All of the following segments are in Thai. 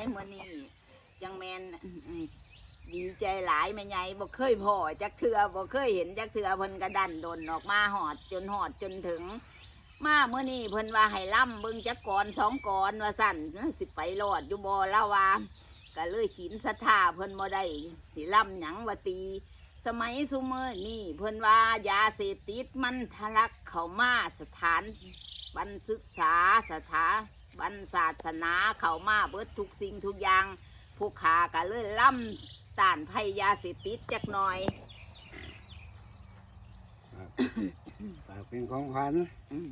ในมื้อนี้จังแมนดีใจหลายแม่ใหญ่บ่เคยพอจักเทือบ่เคยเห็นจักเทือเพิ่นกระดันดนออกมาหอดจนหอดจนถึง มาเมื่อนี้เพิ่นว่าให้ล่ำเบิ่งจักก่อนสองก่อนว่าสั่นสิไปรอดอยู่บ่ละว่าก็เลยขีนศรัทธาเพิ่นบ่ได้สิล่ำหยังว่าตีสมัยซุมื้อนี่เพิ่นว่ายาเสพติดมันทะลักเข้ามาสถาน บันศึกษาสถาบันศาสนาเข้ามาเบิดทุกสิ่งทุกอย่างผู้ขาก็เลยล่ำต้านภัยยาเสพติดจักหน่อยฝากเป็นของขวัญอืม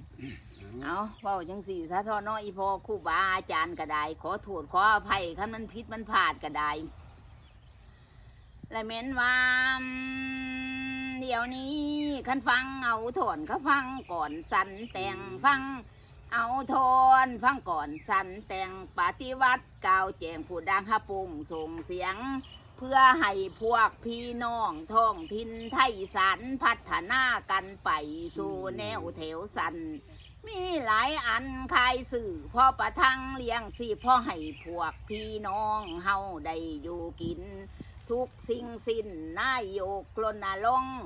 เอาเว้าจังสี่ซะทอน้อยอีพอครู่บาอาจารย์ก็ได้ขอโทษขออภัยคันมันผิดมันพลาดก็ได้และเม้นว่าอืมเดี๋ยวนี้คันฟังเอาถอนเขาฟังก่อนสันแต่งฟัง เอาโทนฟังก่อนสันแต่งปฏิวัติกาวแจงผู้ดังฮะปุ่งส่งเสียง เพื่อให้พวกพี่น้องท้องถิ่นไทยสันพัฒนากันไปสู่แนวแถวสันมีหลายอันขายสื่อพ่อประทังเลี้ยงสิพ่อให้พวกพี่น้องเฮาได้อยู่กิน ทุกสิ่งสิ้นนายโยกลนลงค์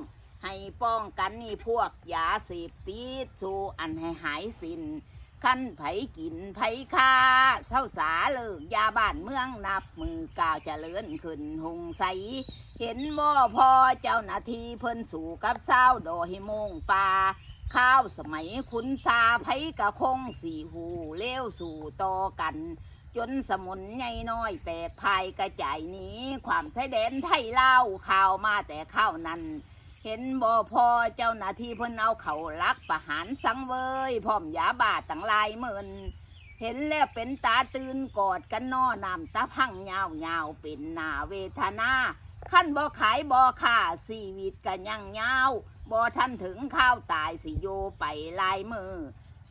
ให้ป้องกันนี่พวกยาเสพติดสู่อันให้หายสิ้นขั้นไผกินไผคาเศร้าสาเลิกยาบ้านเมืองนับมือก้าวเจริญขึ้นหงใส เห็นบ่พอเจ้าหน้าที่เพิ่นสู่กับเศร้าดอยโมงป่าข้าวสมัยขุนซาไผกะคงสี่หูเลี้ยวสู่ต่อกัน จนสมุนใหญ่น้อย แตกภายกระจายนี้ ความใช้แดนไทยเล่าข่าวมาแต่ข้าวนั้น เห็นบ่พอเจ้าหน้าที่เพิ่นเอาเขาลักประหารสังเวยพร้อมยาบาดตั้งหลายหมื่นเห็นแล้วเป็นตาตื่นกอดกันนอน้ำตาพังยาวยาวเป็นหนาเวทนาขั้นบ่ขายบ่ค่าชีวิตกันยังยาวบ่ทันถึงข้าวตายสิโยไปลายมือ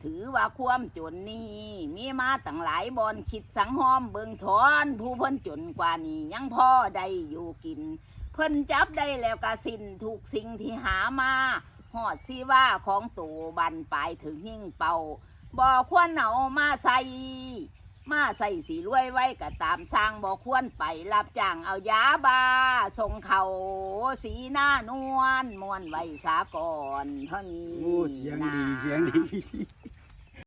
ถือว่าความจนนี้มีมาตั้งหลายบอนคิดสังหอมเบิงถอน ผู้เพิ่นจนกว่านี้ยังพ่อได้อยู่กิน เพิ่นจับได้แล้วก็สิ้นทุกสิ่งที่หามาหอดซีว่าของตัวบันปลายถึงหิ่งเป่าบ่ควรเอามาใส่มาใส่สีรวยไว้ก็ตามสร้างบ่ควรไปรับจ้างเอายาบาส่งเขาสีหน้านวลมวนไว้สาก่อนเท่านี้โอ้เสียงดีเสียงดี